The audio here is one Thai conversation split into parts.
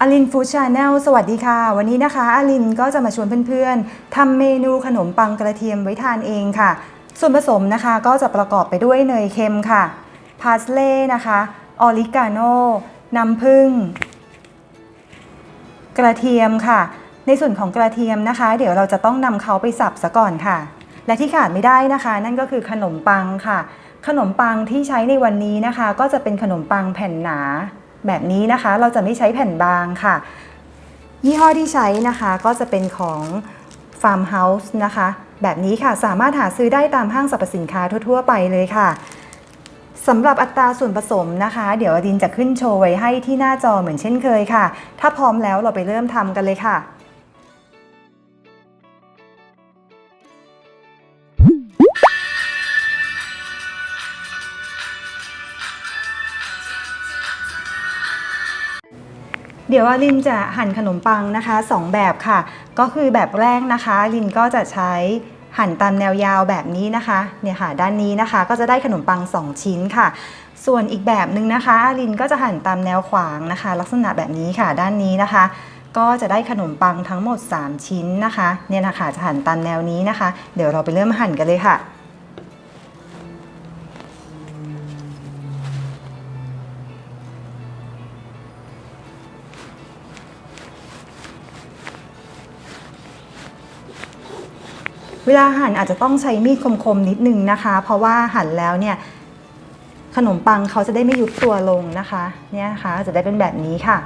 อลินฟู้ดชาแนลสวัสดีค่ะ วันนี้นะคะอลินก็จะมาชวนเพื่อนๆทำเมนูขนมปังกระเทียมไว้ทานเองค่ะ ส่วนผสมนะคะก็จะประกอบไปด้วยเนยเค็มค่ะพาสเล่นะคะออริกาโนน้ำผึ้งกระเทียมค่ะ ในส่วนของกระเทียมนะคะ เดี๋ยวเราจะต้องนำเขาไปสับซะก่อนค่ะ และที่ขาดไม่ได้นะคะ นั่นก็คือขนมปังค่ะ ขนมปังที่ใช้ในวันนี้นะคะ ก็จะเป็นขนมปังแผ่นหนา แบบนี้นะคะ เราจะไม่ใช้แผ่นบางค่ะ ยี่ห้อที่ใช้นะคะก็จะเป็นของ Farm House นะคะ แบบนี้ค่ะสามารถหาซื้อได้ตามห้างสรรพสินค้าทั่ว ๆ ไปเลยค่ะสำหรับอัตราส่วนผสมนะคะ เดี๋ยวอดินจะขึ้นโชว์ไว้ให้ที่หน้าจอเหมือนเช่นเคยค่ะ ถ้าพร้อมแล้วเราไปเริ่มทำกันเลยค่ะ เดี๋ยวอลินจะหั่นขนมปังนะคะสองแบบค่ะ ก็คือแบบแรกนะคะ ลินก็จะใช้หั่นตามแนวยาวแบบนี้นะคะเนี่ยค่ะด้านนี้นะคะก็จะได้ขนมปัง 2 ชิ้นค่ะ ส่วนอีกแบบหนึ่งนะคะลินก็จะหั่นตามแนวขวางนะคะ ลักษณะแบบนี้ค่ะ ด้านนี้นะคะ ก็จะได้ขนมปังทั้งหมด 3 ชิ้นนะคะเนี่ยนะคะจะหั่นตามแนวนี้นะคะ เดี๋ยวเราไปเริ่มหั่นกันเลยค่ะ เวลาหั่นอาจจะต้องใช้มีดคมๆนิดนึงนะคะ เพราะว่าหั่นแล้วเนี่ยขนมปังเขาจะได้ไม่ยุบตัวลงนะคะเนี่ยค่ะจะได้เป็นแบบนี้ค่ะ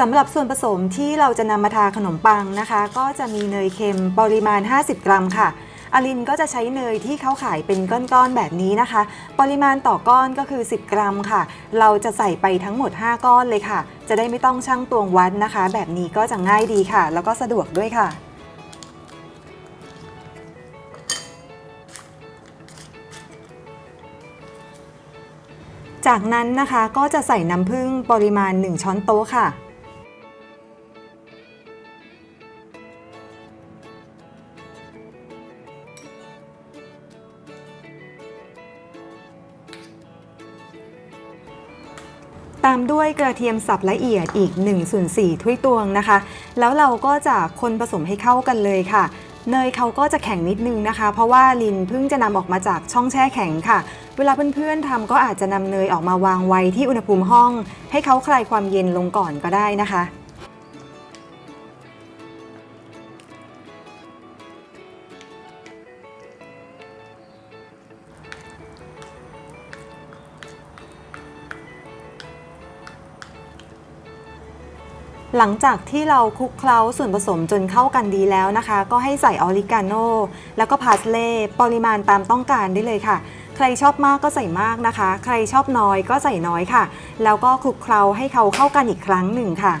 สำหรับส่วนผสมที่เราจะนำมาทาขนมปังนะคะ ก็จะมีเนยเค็มปริมาณ 50 กรัมค่ะอลินก็จะใช้เนยที่เขาขายเป็นก้อนๆแบบนี้นะคะ ปริมาณต่อก้อนก็คือ 10 กรัมค่ะ เราจะใส่ไปทั้งหมด 5 ก้อนเลยค่ะ จะได้ไม่ต้องชั่งตวงวัดนะคะ แบบนี้ก็จะง่ายดีค่ะ แล้วก็สะดวกด้วยค่ะจากนั้นนะคะก็จะใส่น้ำผึ้งปริมาณ 1 ช้อนโต๊ะค่ะ ตามด้วยกระเทียมสับละเอียดอีก1ส่วน4ถ้วยตวงนะคะ แล้วเราก็จะคนผสมให้เข้ากันเลยค่ะ เนยเขาก็จะแข็งนิดนึงนะคะ เพราะว่าลินเพิ่งจะนำออกมาจากช่องแช่แข็งค่ะ เวลาเพื่อนๆทำก็อาจจะนำเนยออกมาวางไว้ที่อุณหภูมิห้อง ให้เขาคลายความเย็นลงก่อนก็ได้นะคะ หลังจากที่เราคลุกเคล้าส่วนผสมจนเข้ากันดีแล้วนะคะ ก็ให้ใส่ออริกาโนแล้วก็พาสเล่ปริมาณตามต้องการได้เลยค่ะ ใครชอบมากก็ใส่มากนะคะ ใครชอบน้อยก็ใส่น้อยค่ะ แล้วก็คลุกเคล้าให้เขาเข้ากันอีกครั้งหนึ่งค่ะ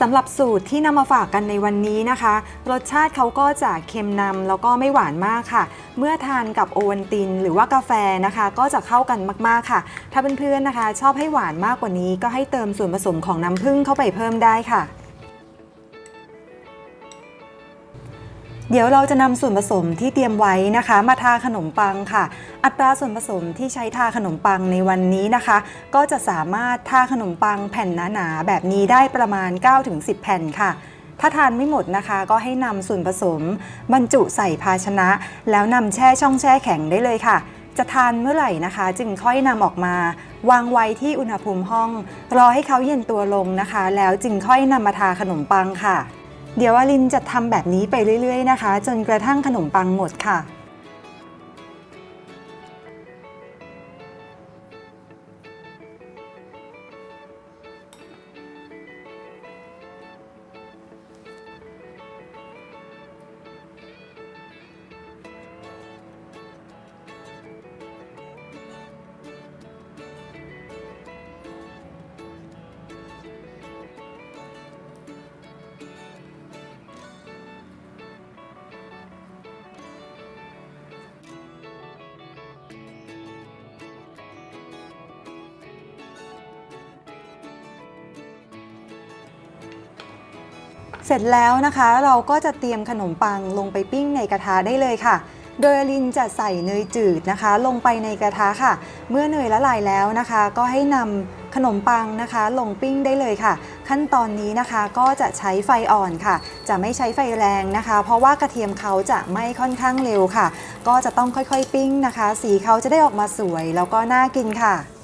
สำหรับสูตรที่นำมาฝากกันในวันนี้นะคะ รสชาติเขาก็จะเค็มนำแล้วก็ไม่หวานมากค่ะ เมื่อทานกับโอวัลตินหรือว่ากาแฟนะคะ ก็จะเข้ากันมากๆค่ะ ถ้าเพื่อนๆนะคะ ชอบให้หวานมากกว่านี้ก็ให้เติมส่วนผสมของน้ำผึ้งเข้าไปเพิ่มได้ค่ะ เดี๋ยวเราจะนำส่วนผสมที่เตรียมไว้นะคะ มาทาขนมปังค่ะ อัตราส่วนผสมที่ใช้ทาขนมปังในวันนี้นะคะ ก็จะสามารถทาขนมปังแผ่นหนาๆแบบนี้ได้ประมาณ 9-10 แผ่นค่ะถ้าทานไม่หมดนะคะก็ให้นำส่วนผสม บรรจุใส่ภาชนะ แล้วนำแช่ช่องแช่แข็งได้เลยค่ะ จะทานเมื่อไหร่นะคะ จึงค่อยนำออกมา วางไว้ที่อุณหภูมิห้อง รอให้เขาเย็นตัวลงนะคะ แล้วจึงค่อยนำมาทาขนมปังค่ะ เดี๋ยววาลินจะทำแบบนี้ไปเรื่อย ๆ นะคะ จนกระทั่งขนมปังหมดค่ะ เสร็จแล้วนะคะ เราก็จะเตรียมขนมปังลงไปปิ้งในกระทะได้เลยค่ะ โดยอลินจะใส่เนยจืดนะคะ ลงไปในกระทะค่ะ เมื่อเนยละลายแล้วนะคะ ก็ให้นำขนมปังนะคะ ลงปิ้งได้เลยค่ะ ขั้นตอนนี้นะคะก็จะใช้ไฟอ่อนค่ะ จะไม่ใช้ไฟแรงนะคะ เพราะว่ากระเทียมเขาจะไม่ค่อนข้างเร็วค่ะ ก็จะต้องค่อยๆปิ้งนะคะ สีเขาจะได้ออกมาสวยแล้วก็น่ากินค่ะ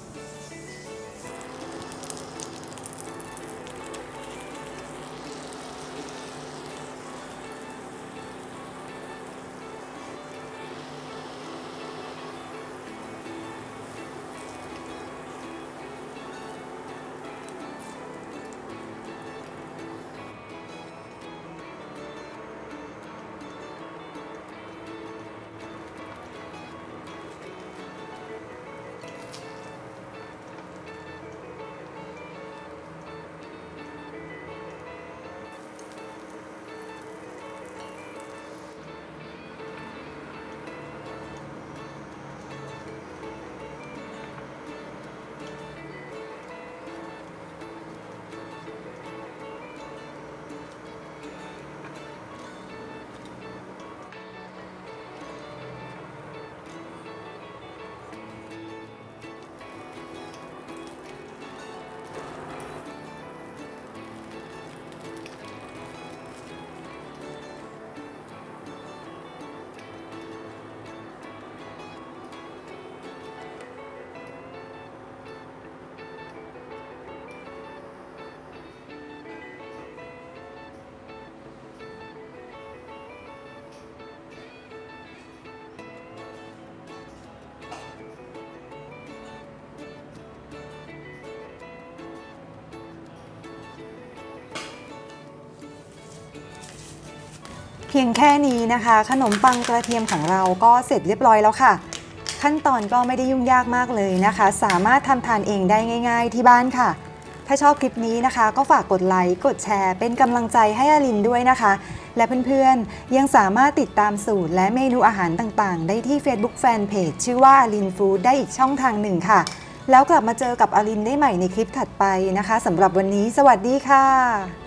พียงแค่นี้นะคะ ขนมปังกระเทียมของเราก็เสร็จเรียบร้อยแล้วค่ะ ขั้นตอนก็ไม่ได้ยุ่งยากมากเลยนะคะ สามารถทำทานเองได้ง่าย ๆ ที่บ้านค่ะ ถ้าชอบคลิปนี้นะคะ ก็ฝากกดไลค์กดแชร์ เป็นกำลังใจให้อลินด้วยนะคะ และเพื่อนๆ ยังสามารถติดตามสูตรและเมนูอาหารต่างๆ ได้ที่ Facebook Fanpage ชื่อว่าอลินฟู้ดได้อีกช่องทางหนึ่งค่ะ แล้วกลับมาเจอกับอลินได้ใหม่ในคลิปถัดไปนะคะสำหรับวันนี้ สวัสดีค่ะ